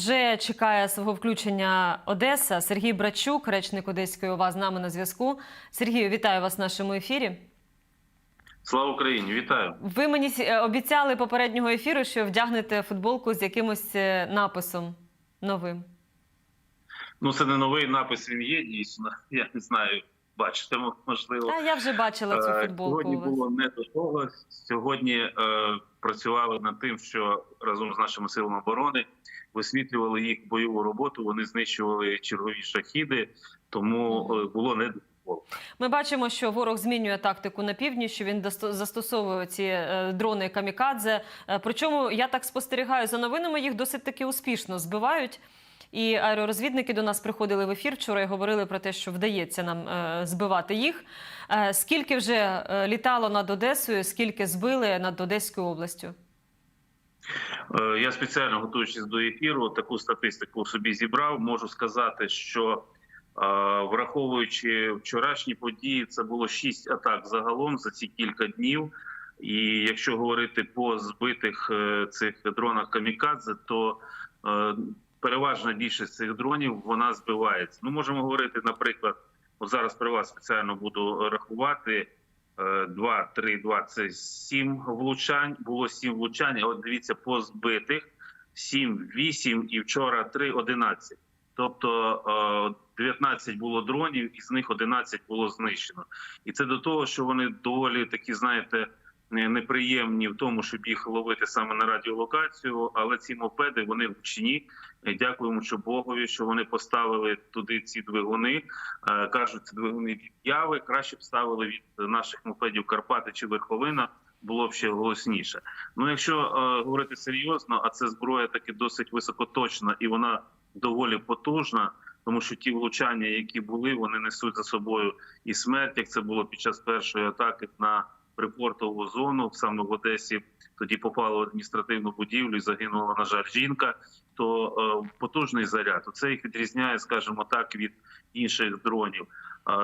Вже чекає свого включення Одеса. Сергій Брачук, речник Одеської ОВА, з нами на зв'язку. Сергію, вітаю вас в нашому ефірі. Слава Україні, вітаю. Ви мені е, обіцяли попереднього ефіру, що вдягнете футболку з якимось е, написом новим. Ну, це не новий напис. Він є дійсно. Я не знаю, бачите, можливо. А я вже бачила цю Е, футболку. Сьогодні було не до того. Сьогодні е, працювали над тим, що разом з нашими силами оборони висвітлювали їх бойову роботу. Вони знищували чергові шахіди, тому е, було не. Ми бачимо, що ворог змінює тактику на півдні, що він застосовує ці е, дрони камікадзе. Е, Причому я так спостерігаю за новинами, їх досить таки успішно збивають. І аеророзвідники до нас приходили в ефір вчора і говорили про те, що вдається нам збивати їх. Скільки вже літало над Одесою, скільки збили над Одеською областю? Е, Я спеціально готуючись до ефіру, таку статистику собі зібрав. Можу сказати, що е, враховуючи вчорашні події, це було шість атак загалом за ці кілька днів. І якщо говорити по збитих е, цих дронах камікадзе, то переважна більшість цих дронів вона збивається. Ну можемо говорити, наприклад, зараз при вас спеціально буду рахувати. Е, Два, три, два це сім влучань. Було сім влучань. а От дивіться, по збитих сім, вісім і вчора три, одинадцять. Тобто е, 19 було дронів, із них 11 було знищено. І це до того, що вони доволі такі, знаєте, неприємні в тому, щоб їх ловити саме на радіолокацію. Але ці мопеди вони. Е, Дякуємо, що Богові, що вони поставили туди ці двигуни. Е, Кажуть, це двигуни від яви. Краще б ставили від наших мопедів Карпати чи Верховина. Було б ще голосніше. Ну, якщо е, говорити серйозно, а це зброя таки досить високоточна і вона доволі потужна, тому що ті влучання, які були, вони несуть за собою і смерть, як це було під час першої атаки на припортову зону, саме в Одесі. Тоді попало в адміністративну будівлю і загинула, на жаль, жінка. То е, потужний заряд. Це їх відрізняє, скажімо так, від інших дронів.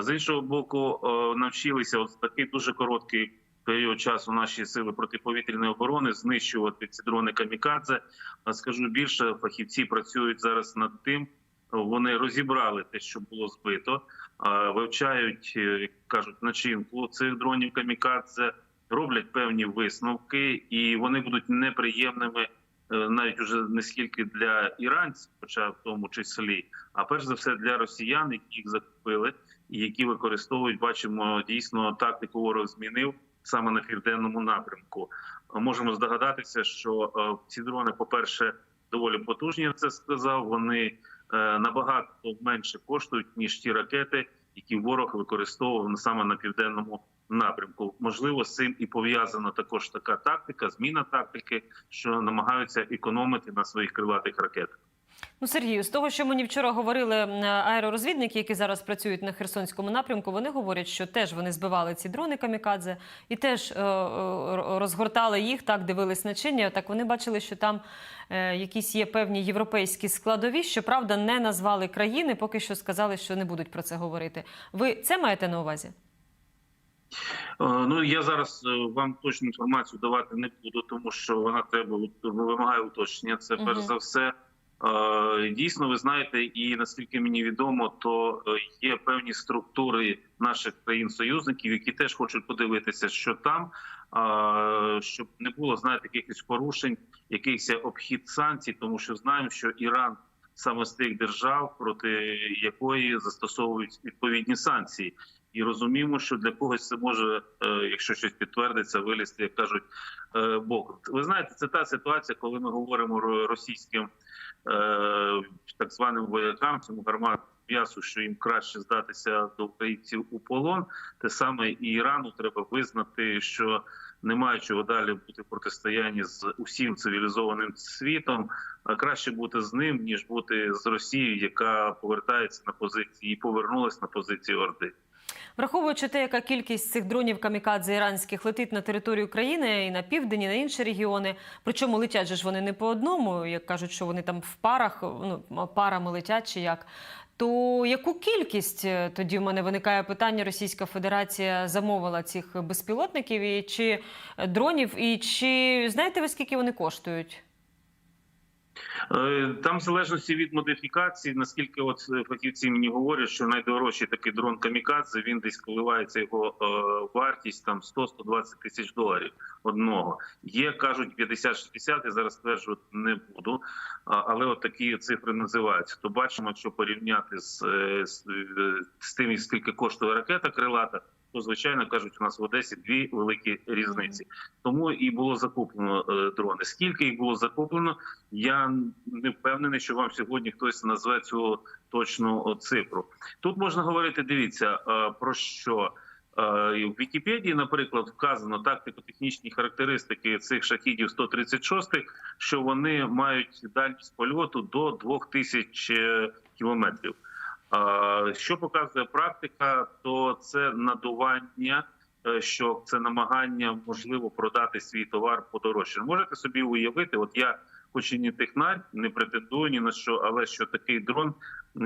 З іншого боку, е, навчилися от такий дуже короткий період часу наші сили протиповітряної оборони знищувати ці дрони камікадзе. А скажу більше, фахівці працюють зараз над тим. Вони розібрали те, що було збито, вивчають, е, кажуть, начинку цих дронів камікадзе, роблять певні висновки, і вони будуть неприємними е, навіть уже не скільки для іранців, хоча в тому числі, а перш за все для росіян, які їх закупили і які використовують. Бачимо дійсно тактику ворог змінив саме на південному напрямку. Можемо здогадатися, що е, ці дрони, по перше, доволі потужні. Я це сказав. Вони набагато менше коштують ніж ті ракети, які ворог використовував саме на південному напрямку. Можливо, з цим і пов'язана також така тактика, зміна тактики, що намагаються економити на своїх крилатих ракетах. Ну, Сергію, з того, що мені вчора говорили аеророзвідники, які зараз працюють на Херсонському напрямку, вони говорять, що теж вони збивали ці дрони камікадзе і теж е, е, розгортали їх, так дивились начиння. Так вони бачили, що там е, якісь є певні європейські складові. Щоправда, не назвали країни, поки що сказали, що не будуть про це говорити. Ви це маєте на увазі? Ну я зараз вам точну інформацію давати не буду, тому що вона треба вимагає уточнення. Це перш за все. Дійсно, ви знаєте, і наскільки мені відомо, то е, є певні структури наших країн-союзників, які теж хочуть подивитися, що там, щоб не було знаєте, якихось порушень, якихось обхід санкцій, тому що знаємо, що Іран саме з тих держав, проти якої застосовують відповідні санкції. І розуміємо, що для когось це може, е, якщо щось підтвердиться, вилізти, як кажуть, е, боком. Ви знаєте, це та ситуація, коли ми говоримо ро- російським е, так званим воякам, цьому гармат м'ясу, що їм краще здатися до українців у полон. Те саме і Ірану треба визнати, що немає чого далі бути в протистоянні з усім цивілізованим світом. А краще бути з ним ніж бути з Росією, яка повертається на позиції і повернулася на позиції Орди. Враховуючи те, яка кількість цих дронів камікадзе іранських летить на територію країни і на південь, і на інші регіони. Причому летять же ж вони не по одному, як кажуть, що вони там в парах, ну парами летять чи як. То яку кількість е, тоді в мене виникає питання? Російська Федерація замовила цих безпілотників і чи е, дронів, і чи знаєте ви скільки вони коштують? Е, Там в залежності від модифікації, наскільки от е, фахівці мені говорять, що найдорожчий такий дрон камікадзе, він десь коливається його е, вартість там 100-120 тисяч доларів одного. Є кажуть 50-60, я зараз стверджувати не буду, але от такі цифри називаються. То бачимо, якщо порівняти з, з, з тим, скільки коштує ракета крилата. То звичайно кажуть, у нас в Одесі дві великі різниці. Тому і було закуплено е, дрони. Скільки їх було закуплено, я не впевнений, що вам сьогодні хтось назве цю точну цифру. Тут можна говорити. Дивіться е, про що. Е, В Вікіпедії, наприклад, вказано тактико-технічні характеристики цих шахідів 136, що вони мають дальність польоту до 2000 кілометрів. Що показує практика, то це надування, е, що це намагання можливо продати свій товар подорожче. Можете собі уявити, от я, хоч і не технар, не претендую ні на що, але що такий дрон е,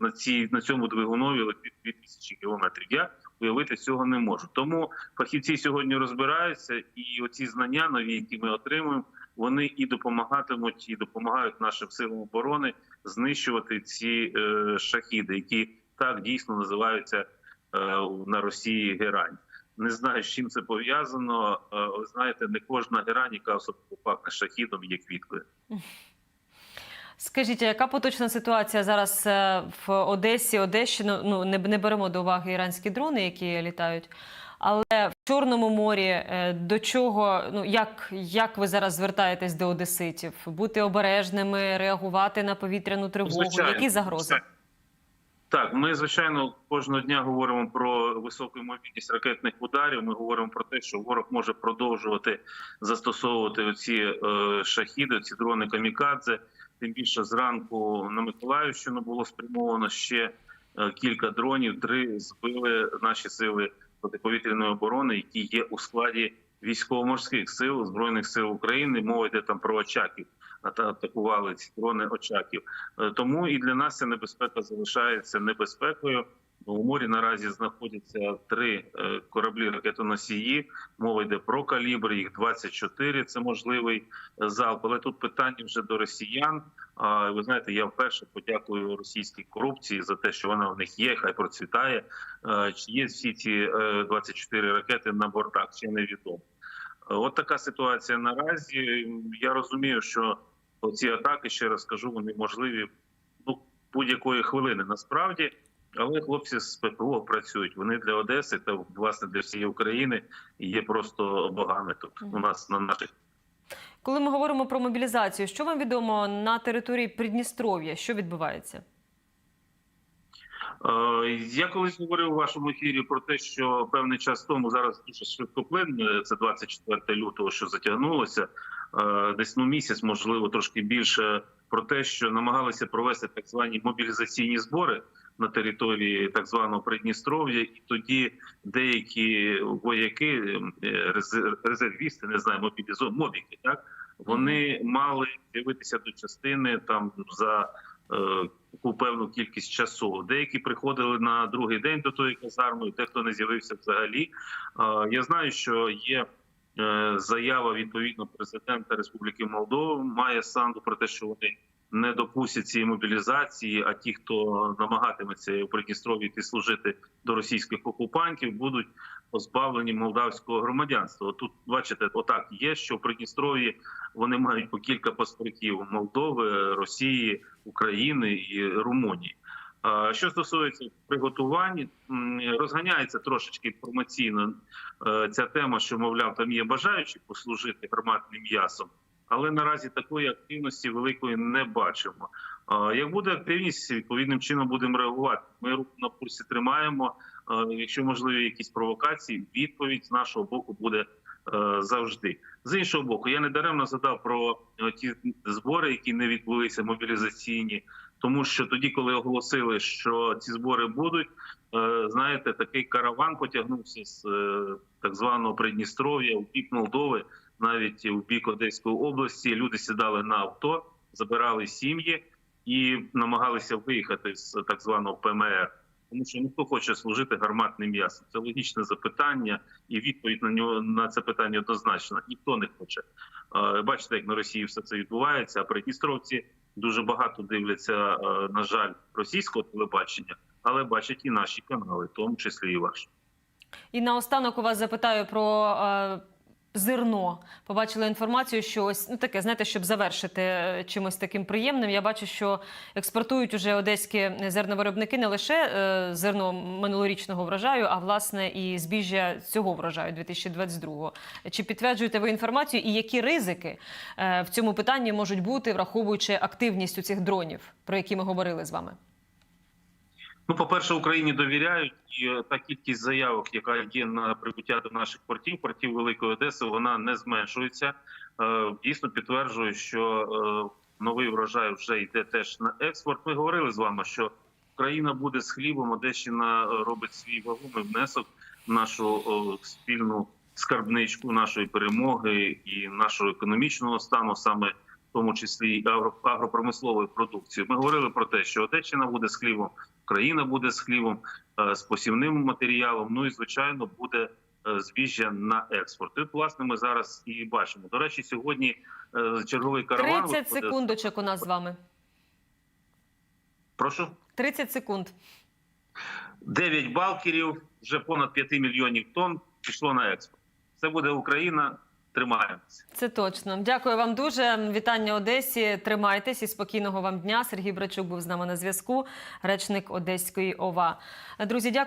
на цій на цьому двигунові летить 2000 кілометрів. Я уявити цього не можу. Тому фахівці сьогодні розбираються, і оці знання нові, які ми отримуємо, вони і допомагатимуть, і допомагають нашим силам оборони знищувати ці е, шахіди, які так дійсно називаються е, на Росії герань. Не знаю, з чим це пов'язано. Е, знаєте, не кожна герань, яка особливо пахне шахідом, є квіткою. Скажіть, яка поточна ситуація зараз е, в Одесі, Одещину? Ну не беремо до уваги іранські дрони, які літають. Але в Чорному морі е, до чого, ну як, як ви зараз звертаєтесь до одеситів? Бути обережними, реагувати на повітряну тривогу? Звичайно, Які загрози? Так, ми звичайно кожного дня говоримо про високу ймовірність ракетних ударів. Ми говоримо про те, що ворог може продовжувати застосовувати оці е, шахіди, ці дрони камікадзе. Тим більше зранку на Миколаївщину було спрямовано ще е, кілька дронів. Три збили наші сили протиповітряної оборони, які є у складі військово-морських сил збройних сил України. Мова йде там про очаків. Ата- атакували ці дрони очаків. Е, Тому і для нас ця небезпека залишається небезпекою. У морі наразі знаходяться три е, кораблі ракетоносії. Мова йде про калібр, їх 24, Це можливий е, залп. Але тут питання вже до росіян. Ви знаєте, я вперше подякую російській корупції за те, що вона в них є, хай процвітає. Е, Чи є всі ці е, 24 ракети на бортах? Ще невідомо. От така ситуація наразі. Я розумію, що оці атаки, ще раз кажу, вони можливі ну, будь-якої хвилини насправді. Але хлопці з ППО працюють. Вони для Одеси та власне для всієї України є просто богами тут. У нас на наших Коли ми говоримо про мобілізацію, що вам відомо на території Придністров'я? Що відбувається? Е, Я колись говорив у вашому ефірі про те, що певний час тому зараз дуже швидкоплинне, це 24 лютого, що затягнулося е, десь ну місяць, можливо, трошки більше, про те, що намагалися провести так звані мобілізаційні збори на території так званого Придністров'я, і тоді деякі вояки, е, резервісти, не знаю, мобілізо мобіки, так вони мали з'явитися до частини там за е, певну кількість часу. Деякі приходили на другий день до тої казарми, дехто не з'явився взагалі. Я знаю, що є е, заява відповідно президента Республіки Молдова має санду про те, що вони не допустять цієї мобілізації. А ті, хто намагатиметься у Придністров'ї йти служити до російських окупантів, будуть позбавлені молдавського громадянства. Тут бачите, отак є, що в Придністров'ї вони мають по кілька паспортів Молдови, Росії, України і Румунії. Що стосується приготувань, розганяється трошечки інформаційно е, ця тема, що мовляв, там є бажаючі послужити гарматним м'ясом, але наразі такої активності великої не бачимо. Як буде активність, відповідним чином будемо реагувати. Ми руку на пульсі тримаємо. Е, Якщо можливі якісь провокації, відповідь з нашого боку буде е, завжди. З іншого боку, я не даремно задав про е, ті збори, які не відбулися мобілізаційні, тому що тоді, коли оголосили, що ці збори будуть, е, знаєте, такий караван потягнувся з е, так званого Придністров'я у бік Молдови, навіть у бік Одеської області. Люди сідали на авто, забирали сім'ї і намагалися виїхати з так званого ПМР. Тому що ніхто хоче служити гарматним м'ясом. Це логічне запитання, і відповідь на нього на це питання однозначна. Ніхто не хоче. Бачите, як на Росії все це відбувається. А придністровці дуже багато дивляться, на жаль, російського телебачення, але бачать і наші канали, в тому числі і ваші. І наостанок у вас запитаю про зерно. Побачила інформацію, що ось ну таке, знаєте, щоб завершити е, чимось таким приємним. Я бачу, що експортують уже одеські зерновиробники не лише е, зерно минулорічного врожаю, а власне і збіжжя цього врожаю 2022-го. Чи підтверджуєте ви інформацію, і які ризики е, в цьому питанні можуть бути, враховуючи активність у цих дронів, про які ми говорили з вами? Ну, по-перше, Україні довіряють, і е, та кількість заявок, яка є на прибуття до наших портів, портів Великої Одеси, вона не зменшується. Е, Дійсно підтверджую, що е, новий врожай вже йде теж на експорт. Ми говорили з вами, що Україна буде з хлібом. Одещина робить свій вагомий внесок в нашу спільну скарбничку нашої перемоги і нашого економічного стану, саме в тому числі і агро- агропромислової продукції. Ми говорили про те, що Одещина буде з хлібом. Україна буде з хлібом, е, з посівним матеріалом. Ну і звичайно буде е, збіжжя на експорт. І, власне, ми зараз і бачимо. До речі, сьогодні е, черговий караван 30 виходить- секундочок у нас з вами. Прошу 30 секунд. 9 балкерів, вже понад 5 мільйонів тонн пішло на експорт. Це буде Україна. Тримаємося. Це точно. Дякую вам дуже. Вітання Одесі. Тримайтесь і спокійного вам дня. Сергій Брачук був з нами на зв'язку, речник Одеської ОВА. Друзі, дякую.